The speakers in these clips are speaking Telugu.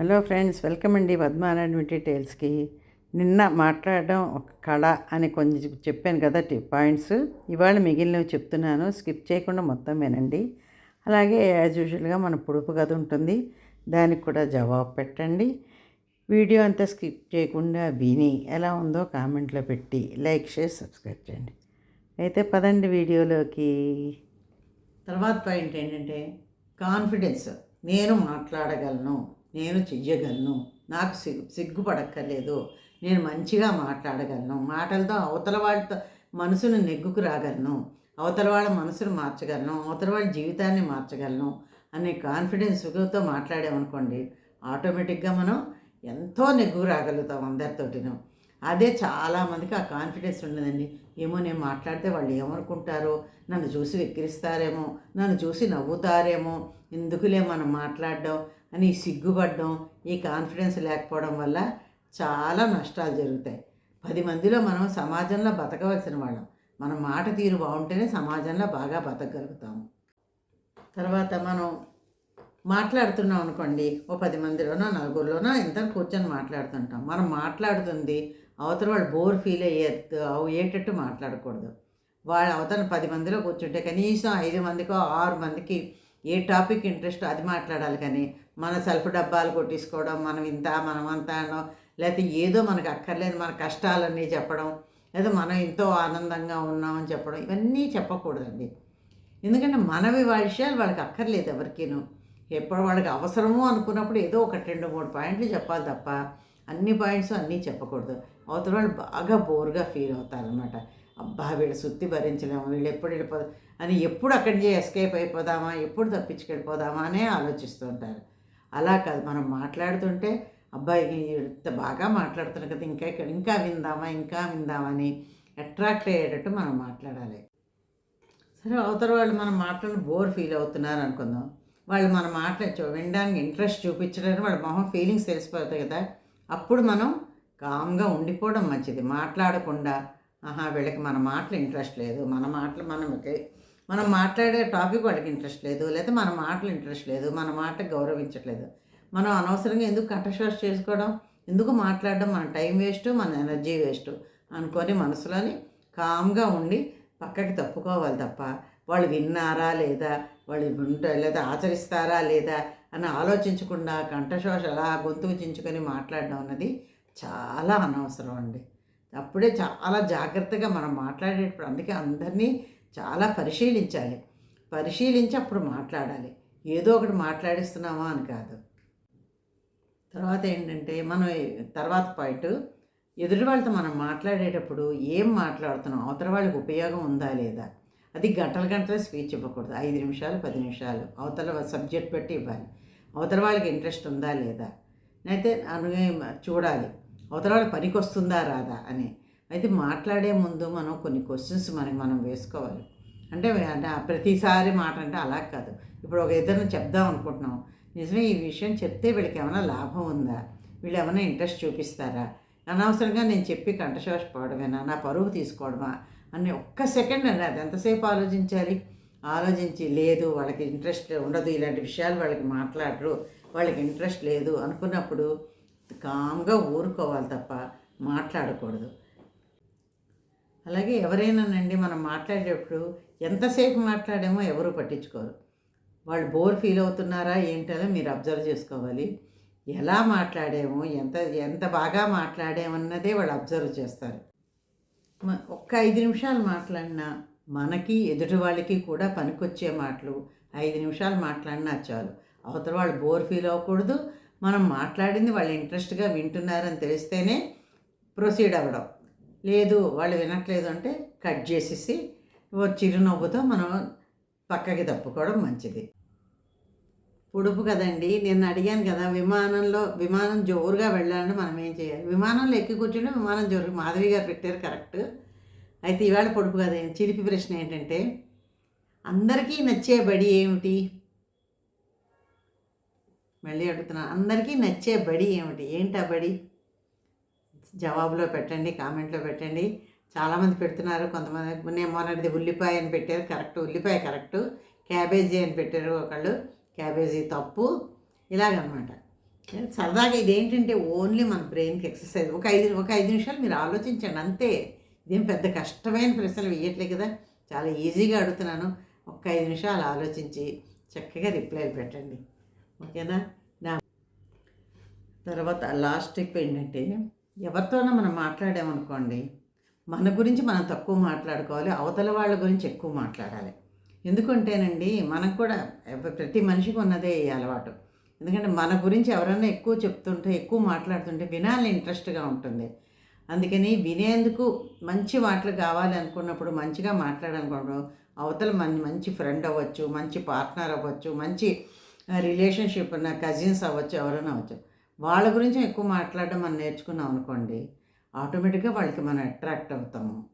హలో ఫ్రెండ్స్ వెల్కమ్ అండి పద్మారాయణ టైల్స్కి. నిన్న మాట్లాడడం ఒక కళ అని కొంచెం చెప్పాను కదా టి పాయింట్స్. ఇవాళ మిగిలినవి చెప్తున్నాను స్కిప్ చేయకుండా మొత్తం వినండి. అలాగే యాజ్ యూజువల్గా మన పొడుపు కథ ఉంటుంది దానికి కూడా జవాబు పెట్టండి. వీడియో అంతా స్కిప్ చేయకుండా విని ఎలా ఉందో కామెంట్లో పెట్టి లైక్ షేర్ సబ్స్క్రైబ్ చేయండి. అయితే పదండి వీడియోలోకి. తర్వాత పాయింట్ ఏంటంటే కాన్ఫిడెన్స్. నేను మాట్లాడగలను. నేను చెయ్యగలను. నాకు సిగ్గు సిగ్గుపడక్కర్లేదు. నేను మంచిగా మాట్లాడగలను. మాటలతో అవతల వాళ్ళతో మనసును నెగ్గుకు రాగలను. అవతల వాళ్ళ మనసును మార్చగలను. అవతల వాళ్ళ జీవితాన్ని మార్చగలను అనే కాన్ఫిడెన్స్తో మాట్లాడామనుకోండి ఆటోమేటిక్గా మనం ఎంతో నెగ్గు రాగలుగుతాం అందరితోటిను. అదే చాలామందికి ఆ కాన్ఫిడెన్స్ ఉండదండి. ఏమో నేను మాట్లాడితే వాళ్ళు ఏమనుకుంటారో నన్ను చూసి వెక్కిరిస్తారేమో నన్ను చూసి నవ్వుతారేమో ఎందుకులే మనం మాట్లాడడం? అని సిగ్గుపడడం ఈ కాన్ఫిడెన్స్ లేకపోవడం వల్ల చాలా నష్టాలు జరుగుతాయి. పది మందిలో మనం సమాజంలో బతకవలసిన వాళ్ళం. మన మాట తీరు బాగుంటేనే సమాజంలో బాగా బతకగలుగుతాము. తర్వాత మనం మాట్లాడుతున్నాం అనుకోండి ఓ పది మందిలోనో నలుగురిలోనో ఇంత కూర్చొని మాట్లాడుతుంటాం. మనం మాట్లాడుతుంది అవతల వాళ్ళు బోర్ ఫీల్ అయ్యే అయ్యేటట్టు మాట్లాడకూడదు. వాళ్ళు అవతల పది మందిలో కూర్చుంటే కనీసం ఐదు మందికో ఆరు మందికి ఏ టాపిక్ ఇంట్రెస్ట్ అది మాట్లాడాలి కానీ మన సెల్ఫ్ డబ్బాలు కొట్టించుకోవడం మనం ఇంత మనం అంత అనడం లేకపోతే ఏదో మనకు అక్కర్లేదు మన కష్టాలన్నీ చెప్పడం లేదా మనం ఎంతో ఆనందంగా ఉన్నామని చెప్పడం ఇవన్నీ చెప్పకూడదండి. ఎందుకంటే మనవి విషయాలు వాళ్ళకి అక్కర్లేదు ఎవరికీను. ఎప్పుడు వాళ్ళకి అవసరము అనుకున్నప్పుడు ఏదో ఒకటి రెండు మూడు పాయింట్లు చెప్పాలి తప్ప అన్ని పాయింట్స్ అన్నీ చెప్పకూడదు. అవతల వాళ్ళు బాగా బోర్గా ఫీల్ అవుతారనమాట అబ్బా వీళ్ళు సుత్తి భరించలేము వీళ్ళు ఎప్పుడు వెళ్ళిపోదా అని ఎప్పుడు అక్కడి నుంచి ఎస్కేప్ అయిపోదామా ఎప్పుడు తప్పించుకెళ్ళిపోదామా అనే ఆలోచిస్తూ ఉంటారు అలా కాదు మనం మాట్లాడుతుంటే అబ్బాయి ఇంత బాగా మాట్లాడుతున్నారు కదా ఇంకా ఇక్కడ ఇంకా విందామా ఇంకా విందామా అని అట్రాక్ట్ అయ్యేటట్టు మనం మాట్లాడాలి. సరే అవతల వాళ్ళు మనం మాట్లాడిన బోర్ ఫీల్ అవుతున్నారు అనుకుందాం. వాళ్ళు మన మాట్లాడచ్చు వినడానికి ఇంట్రెస్ట్ చూపించడానికి వాళ్ళ మొహం ఫీలింగ్స్ తెలిసిపోతాయి కదా. అప్పుడు మనం కామ్గా ఉండిపోవడం మంచిది. మాట్లాడకుండా ఆహా వీళ్ళకి మన మాటలు ఇంట్రెస్ట్ లేదు. మన మాటలు మనకి మనం మాట్లాడే టాపిక్ వాళ్ళకి ఇంట్రెస్ట్ లేదు. లేదా మన మాటలు ఇంట్రెస్ట్ లేదు. మన మాట గౌరవించట్లేదు. మనం అనవసరంగా ఎందుకు కంఠశ్వాస చేసుకోవడం? ఎందుకు మాట్లాడడం? మన టైం వేస్ట్ మన ఎనర్జీ వేస్ట్ అనుకొని మనసులోని కామ్గా ఉండి పక్కకి తప్పుకోవాలి తప్ప వాళ్ళు విన్నారా లేదా? వాళ్ళు ఉంటా లేదా ఆచరిస్తారా లేదా? అని ఆలోచించకుండా కంఠశ్వాస అలా గొంతుకు చించుకొని మాట్లాడడం అన్నది చాలా అనవసరం అండి. అప్పుడే చాలా జాగ్రత్తగా మనం మాట్లాడేటప్పుడు అందుకే అందరినీ చాలా పరిశీలించాలి. పరిశీలించి అప్పుడు మాట్లాడాలి. ఏదో ఒకటి మాట్లాడిస్తున్నామా అని కాదు. తర్వాత ఏంటంటే మనం తర్వాత పాయింట్ ఎదుటి వాళ్ళతో మనం మాట్లాడేటప్పుడు ఏం మాట్లాడుతున్నాం? అవతల వాళ్ళకి ఉపయోగం ఉందా లేదా? అది గంటల గంటల స్పీచ్ ఇవ్వకూడదు. ఐదు నిమిషాలు పది నిమిషాలు అవతల సబ్జెక్ట్ పెట్టి ఇవ్వాలి. అవతల వాళ్ళకి ఇంట్రెస్ట్ ఉందా లేదా? అయితే అనుగే చూడాలి. అవతల పనికి వస్తుందా రాదా అని. అయితే మాట్లాడే ముందు మనం కొన్ని క్వశ్చన్స్ మనకి మనం వేసుకోవాలి. అంటే ప్రతిసారి మాట అంటే అలా కాదు. ఇప్పుడు ఒక ఇద్దరిని చెప్దాం అనుకుంటున్నాం. నిజమే ఈ విషయం చెప్తే వీళ్ళకి ఏమైనా లాభం ఉందా? వీళ్ళు ఏమైనా ఇంట్రెస్ట్ చూపిస్తారా? అనవసరంగా నేను చెప్పి కంఠశోష పోవడమేనా? నా పరువు తీసుకోవడమా? అని ఒక్క సెకండ్ అండి. అది ఎంతసేపు ఆలోచించాలి? ఆలోచించి లేదు వాళ్ళకి ఇంట్రెస్ట్ ఉండదు ఇలాంటి విషయాలు వాళ్ళకి మాట్లాడరు వాళ్ళకి ఇంట్రెస్ట్ లేదు అనుకున్నప్పుడు కామ్గా ఊరుకోవాలి తప్ప మాట్లాడకూడదు. అలాగే ఎవరైనానండి మనం మాట్లాడేటప్పుడు ఎంతసేపు మాట్లాడామో ఎవరు పట్టించుకోరు. వాళ్ళు బోర్ ఫీల్ అవుతున్నారా ఏంటో మీరు అబ్జర్వ్ చేసుకోవాలి. ఎలా మాట్లాడామో ఎంత ఎంత బాగా మాట్లాడామన్నదే వాళ్ళు అబ్జర్వ్ చేస్తారు. ఒక్క ఐదు నిమిషాలు మాట్లాడినా మనకి ఎదుటి వాళ్ళకి కూడా పనికొచ్చే మాటలు ఐదు నిమిషాలు మాట్లాడినా చాలు. అవతల వాళ్ళు బోర్ ఫీల్ అవ్వకూడదు మనం మాట్లాడింది వాళ్ళు ఇంట్రెస్ట్గా వింటున్నారని తెలిస్తేనే ప్రొసీడ్ అవ్వడం. లేదు వాళ్ళు వినట్లేదు అంటే కట్ చేసేసి చిరునవ్వుతో మనం పక్కకి తప్పుకోవడం మంచిది. పొడుపు కదండి. నేను అడిగాను కదా విమానంలో విమానం జోరుగా వెళ్ళాలంటే మనం ఏం చేయాలి? విమానంలో ఎక్కి కూర్చుంటే విమానం జోరు. మాధవి గారు పెట్టారు కరెక్ట్. అయితే ఇవాళ పొడుపు కదా చిలిపి ప్రశ్న ఏంటంటే అందరికీ నచ్చే బడి ఏమిటి? మళ్ళీ అడుగుతున్నాను అందరికీ నచ్చే బడి ఏమిటి? ఏంటి ఆ బడి? జవాబులో పెట్టండి కామెంట్లో పెట్టండి. చాలామంది పెడుతున్నారు కొంతమంది నేను మొన్నటిది ఉల్లిపాయ అని పెట్టారు కరెక్ట్ ఉల్లిపాయ కరెక్ట్. క్యాబేజీ అని పెట్టారు ఒకళ్ళు క్యాబేజీ తప్పు. ఇలాగనమాట. సరదాగా ఇదేంటంటే ఓన్లీ మన బ్రెయిన్కి ఎక్సర్సైజ్. ఒక ఐదు ఒక ఐదు నిమిషాలు మీరు ఆలోచించండి అంతే. ఇదేం పెద్ద కష్టమైన ప్రశ్నలు వేయట్లేదు కదా. చాలా ఈజీగా అడుగుతున్నాను. ఒక ఐదు నిమిషాలు ఆలోచించి చక్కగా రిప్లైలు పెట్టండి. ఓకేనా? నా తర్వాత లాస్ట్ టిప్ ఏంటంటే ఎవరితోనో మనం మాట్లాడామనుకోండి మన గురించి మనం తక్కువ మాట్లాడుకోవాలి అవతల వాళ్ళ గురించి ఎక్కువ మాట్లాడాలి. ఎందుకంటేనండి మనకు కూడా ప్రతి మనిషికి ఉన్నదే ఈ అలవాటు. ఎందుకంటే మన గురించి ఎవరైనా ఎక్కువ చెప్తుంటే ఎక్కువ మాట్లాడుతుంటే వినాలని ఇంట్రెస్ట్గా ఉంటుంది. అందుకని వినేందుకు మంచి మాటలు కావాలి అనుకున్నప్పుడు మంచిగా మాట్లాడాలనుకున్నప్పుడు అవతల మన మంచి ఫ్రెండ్ అవ్వచ్చు మంచి పార్ట్నర్ అవ్వచ్చు మంచి రిలేషన్షిప్ ఉన్న కజిన్స్ అవ్వచ్చు ఎవరైనా అవ్వచ్చు. వాళ్ళ గురించి ఎక్కువ మాట్లాడడం మనం నేర్చుకున్నాం అనుకోండి ఆటోమేటిక్గా వాళ్ళకి మనం అట్రాక్ట్ అవుతాము.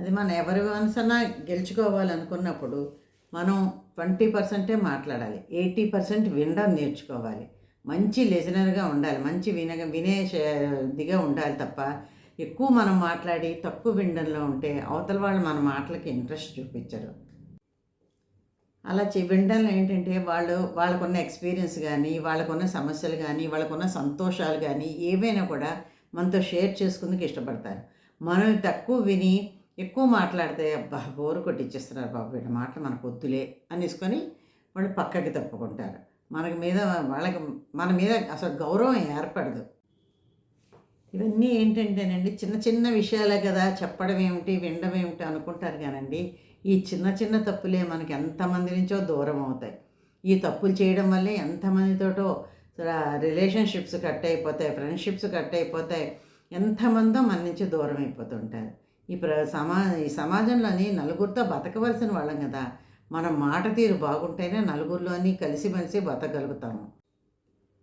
అది మనం ఎవరి మనసన్నా గెలుచుకోవాలనుకున్నప్పుడు మనం ట్వంటీ పర్సెంటే మాట్లాడాలి ఎయిటీ పర్సెంట్ వినడం నేర్చుకోవాలి. మంచి లిజనర్గా ఉండాలి మంచి విన వినే దిగా ఉండాలి తప్ప ఎక్కువ మనం మాట్లాడి తక్కువ వినడంలో ఉంటే అవతల వాళ్ళు మన మాటలకి ఇంట్రెస్ట్ చూపించరు. అలా చె ఏంటంటే వాళ్ళు వాళ్ళకున్న ఎక్స్పీరియన్స్ కానీ వాళ్ళకున్న సమస్యలు కానీ వాళ్ళకున్న సంతోషాలు కానీ ఏవైనా కూడా మనతో షేర్ చేసుకుందుకు ఇష్టపడతారు. మనం తక్కువ విని ఎక్కువ మాట్లాడితే అబ్బా బోరు కొట్టిచ్చేస్తున్నారు బాబు వీళ్ళ మాటలు మనకు వద్దులే అనేసుకొని వాళ్ళు పక్కకి తప్పుకుంటారు. మనకి మీద వాళ్ళకి మన మీద అసలు గౌరవం ఏర్పడదు. ఇవన్నీ ఏంటంటేనండి చిన్న చిన్న విషయాలే కదా చెప్పడం ఏమిటి వినడం ఏమిటి అనుకుంటారు కానండి ఈ చిన్న చిన్న తప్పులే మనకి ఎంతమంది నుంచో దూరం అవుతాయి. ఈ తప్పులు చేయడం వల్లే ఎంతమందితోటో రిలేషన్షిప్స్ కట్ అయిపోతాయి ఫ్రెండ్షిప్స్ కట్ అయిపోతాయి. ఎంతమందో మన నుంచి దూరం అయిపోతుంటారు. ఈ ప్ర సమా ఈ సమాజంలోని నలుగురితో బతకవలసిన వాళ్ళం కదా. మన మాట తీరు బాగుంటేనే నలుగురిలోని కలిసిమెలిసి బతకగలుగుతాము.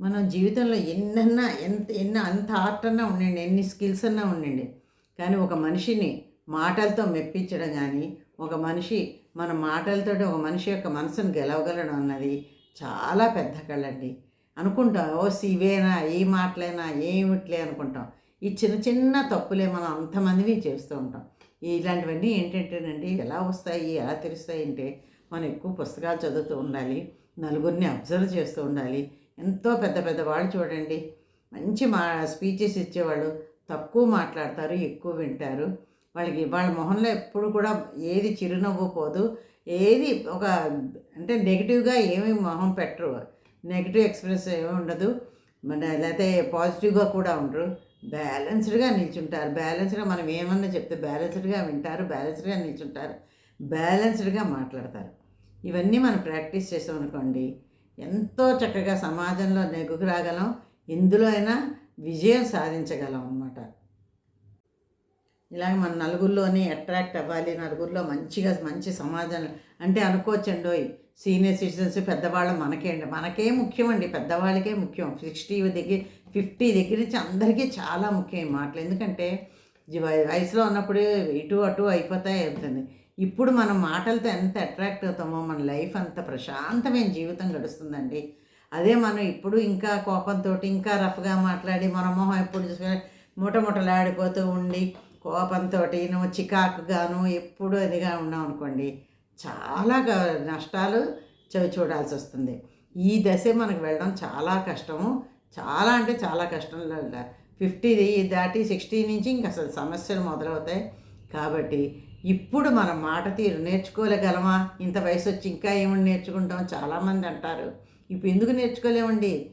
మనం జీవితంలో ఎన్నన్నా ఎంత ఎన్న అంత ఆర్ట్ అన్నా ఉండండి ఎన్ని స్కిల్స్ అన్నా ఉండండి. కానీ ఒక మనిషిని మాటలతో మెప్పించడం కానీ ఒక మనిషి మన మాటలతో ఒక మనిషి యొక్క మనసును గెలవగలడం అన్నది చాలా పెద్ద కళ్ళండి. అనుకుంటాం ఓ ఇవేనా ఏ మాటలైనా ఏమిట్లే అనుకుంటాం. ఈ చిన్న చిన్న తప్పులే మనం అంతమందివి చేస్తూ ఉంటాం. ఇలాంటివన్నీ ఏంటంటేనండి ఎలా వస్తాయి ఎలా తెలుస్తాయి అంటే మనం ఎక్కువ పుస్తకాలు చదువుతూ ఉండాలి నలుగురిని అబ్జర్వ్ చేస్తూ ఉండాలి. ఎంతో పెద్ద పెద్ద వాళ్ళు చూడండి మంచి మా స్పీచెస్ ఇచ్చేవాళ్ళు తక్కువ మాట్లాడతారు ఎక్కువ వింటారు. వాళ్ళకి వాళ్ళ మొహంలో ఎప్పుడు కూడా ఏది చిరునవ్వు పోదు. ఏది ఒక అంటే నెగిటివ్గా ఏమీ మొహం పెట్టరు. నెగిటివ్ ఎక్స్ప్రెస్ ఏమీ ఉండదు. మన లేకపోతే పాజిటివ్గా కూడా ఉండరు. బ్యాలెన్స్డ్గా నిల్చుంటారు. బ్యాలెన్స్డ్గా మనం ఏమన్నా చెప్తే బ్యాలెన్స్డ్గా వింటారు. బ్యాలెన్స్డ్గా నిల్చుంటారు. బ్యాలెన్స్డ్గా మాట్లాడతారు. ఇవన్నీ మనం ప్రాక్టీస్ చేసాం అనుకోండి ఎంతో చక్కగా సమాజంలో నెగ్గుకు రాగలం. ఎందులో అయినా విజయం సాధించగలం అన్నమాట. ఇలాగ మన నలుగురిలోనే అట్రాక్ట్ అవ్వాలి నలుగురిలో మంచిగా మంచి సమాజం అంటే అనుకోవచ్చండి సీనియర్ సిటిజన్స్ పెద్దవాళ్ళు మనకే అండి. మనకే ముఖ్యం అండి పెద్దవాళ్ళకే ముఖ్యం. సిక్స్టీ దగ్గర ఫిఫ్టీ దగ్గర నుంచి అందరికీ చాలా ముఖ్యం ఈ మాటలు. ఎందుకంటే వయసులో ఉన్నప్పుడు ఇటు అటు అయిపోతాయి అవుతుంది. ఇప్పుడు మనం మాటలతో ఎంత అట్రాక్ట్ అవుతామో మన లైఫ్ అంత ప్రశాంతమైన జీవితం గడుస్తుందండి. అదే మనం ఇప్పుడు ఇంకా కోపంతో ఇంకా రఫ్గా మాట్లాడి మన మొహం ఎప్పుడు చూసుకొని మూటముటలాడిపోతూ ఉండి కోపంతో నువ్వు చికాకుగాను ఎప్పుడు అదిగా ఉన్నాం అనుకోండి చాలా నష్టాలు చవి చూడాల్సి వస్తుంది. ఈ దశ మనకు వెళ్ళడం చాలా కష్టము. చాలా అంటే చాలా కష్టం ఫిఫ్టీ దాటి సిక్స్టీ నుంచి ఇంక అసలు సమస్యలు మొదలవుతాయి. కాబట్టి ఇప్పుడు మనం మాట తీరు నేర్చుకోలేగలమా? ఇంత వయసు వచ్చి ఇంకా ఏమి నేర్చుకుంటాం? చాలామంది అంటారు. ఇప్పుడు ఎందుకు నేర్చుకోలేమండి?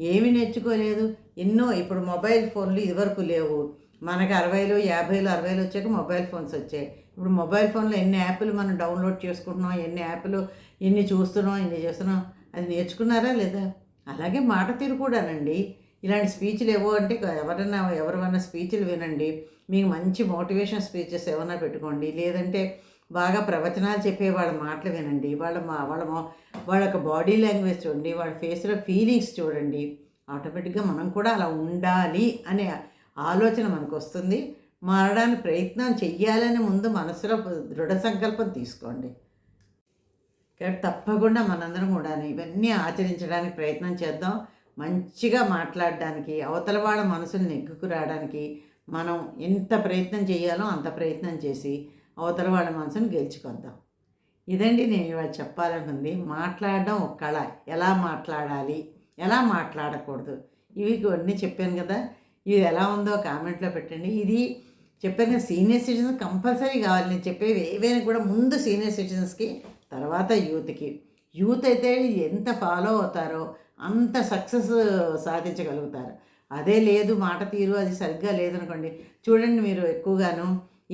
ఏమి నేర్చుకోలేదు. ఎన్నో ఇప్పుడు మొబైల్ ఫోన్లు ఇదివరకు లేవు. మనకి అరవైలు యాభైలు అరవైలు వచ్చాక మొబైల్ ఫోన్స్ వచ్చాయి. ఇప్పుడు మొబైల్ ఫోన్లో ఎన్ని యాప్లు మనం డౌన్లోడ్ చేసుకుంటున్నాం ఎన్ని యాప్లు ఎన్ని చూస్తున్నాం ఎన్ని చేస్తున్నాం అది నేర్చుకున్నారా లేదా? అలాగే మాట తీరు కూడానండి. ఇలాంటి స్పీచ్లు ఏవో అంటే ఎవరైనా ఎవరైనా స్పీచ్లు వినండి. మీకు మంచి మోటివేషన్ స్పీచెస్ ఏమైనా పెట్టుకోండి. లేదంటే బాగా ప్రవచనాలు చెప్పే వాళ్ళ మాటలు వినండి. వాళ్ళ మా వాళ్ళ వాళ్ళ యొక్క బాడీ లాంగ్వేజ్ చూడండి. వాళ్ళ ఫేస్లో ఫీలింగ్స్ చూడండి. ఆటోమేటిక్గా మనం కూడా అలా ఉండాలి అనే ఆలోచన మనకు వస్తుంది మారడానికి ప్రయత్నం చెయ్యాలని ముందు మనసులో దృఢ సంకల్పం తీసుకోండి. కాబట్టి తప్పకుండా మనందరం కూడా ఇవన్నీ ఆచరించడానికి ప్రయత్నం చేద్దాం. మంచిగా మాట్లాడడానికి అవతల వాళ్ళ మనసుని నెగ్గుకు రావడానికి మనం ఎంత ప్రయత్నం చేయాలో అంత ప్రయత్నం చేసి అవతల వాళ్ళ మనసుని గెలుచుకొద్దాం. ఇదండి నేను ఇవాళ చెప్పాలనుకుంది. మాట్లాడడం ఒక కళ ఎలా మాట్లాడాలి? ఎలా మాట్లాడకూడదు? ఇవి కొన్ని చెప్పాను కదా. ఇది ఎలా ఉందో కామెంట్లో పెట్టండి. ఇది చెప్పాను సీనియర్ సిటిజన్స్ కంపల్సరీ కావాలి. నేను చెప్పేవి ఏవైనా కూడా ముందు సీనియర్ సిటిజన్స్కి తర్వాత యూత్కి. యూత్ అయితే ఎంత ఫాలో అవుతారో అంత సక్సెస్ సాధించగలుగుతారు. అదే లేదు మాట తీరు అది సరిగ్గా లేదనుకోండి. చూడండి మీరు ఎక్కువగాను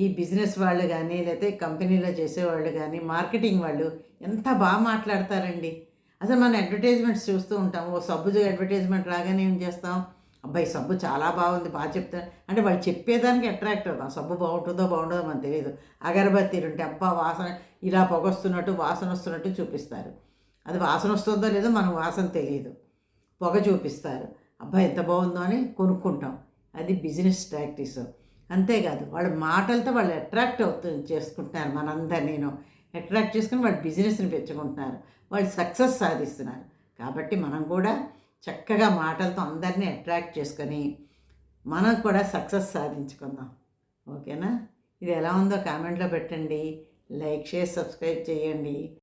ఈ బిజినెస్ వాళ్ళు కానీ లేకపోతే కంపెనీలో చేసేవాళ్ళు కానీ మార్కెటింగ్ వాళ్ళు ఎంత బాగా మాట్లాడతారండి. అసలు మనం అడ్వర్టైజ్మెంట్స్ చూస్తూ ఉంటాం. ఓ సబ్బుజు అడ్వర్టైజ్మెంట్ రాగానే ఏం చేస్తాం? అబ్బాయి సబ్బు చాలా బాగుంది బాగా చెప్తాను అంటే వాళ్ళు చెప్పేదానికి అట్రాక్ట్ అవుతాం సబ్బు బాగుంటుందో బాగుంటుందో మనకు తెలియదు అగరబత్తీలు ఉంటే అబ్బా వాసన ఇలా పొగొస్తున్నట్టు వాసన వస్తున్నట్టు చూపిస్తారు. అది వాసన వస్తుందో లేదో మనకు వాసన తెలియదు పొగ చూపిస్తారు. అబ్బాయి ఎంత బాగుందో అని కొనుక్కుంటాం. అది బిజినెస్ ప్రాక్టీస్ అంతేకాదు వాళ్ళ మాటలతో వాళ్ళు అట్రాక్ట్ అవుతూ చేసుకుంటున్నారు మనందరు నేను. అట్రాక్ట్ చేసుకుని వాళ్ళు బిజినెస్ని పెంచుకుంటున్నారు. వాళ్ళు సక్సెస్ సాధిస్తున్నారు. కాబట్టి మనం కూడా చక్కగా మాటలతో అందరినీ అట్రాక్ట్ చేసుకొని మనం కూడా సక్సెస్ సాధించుకుందాం. ఓకేనా? ఇది ఎలా ఉందో కామెంట్లో పెట్టండి. లైక్ షేర్ సబ్స్క్రైబ్ చేయండి.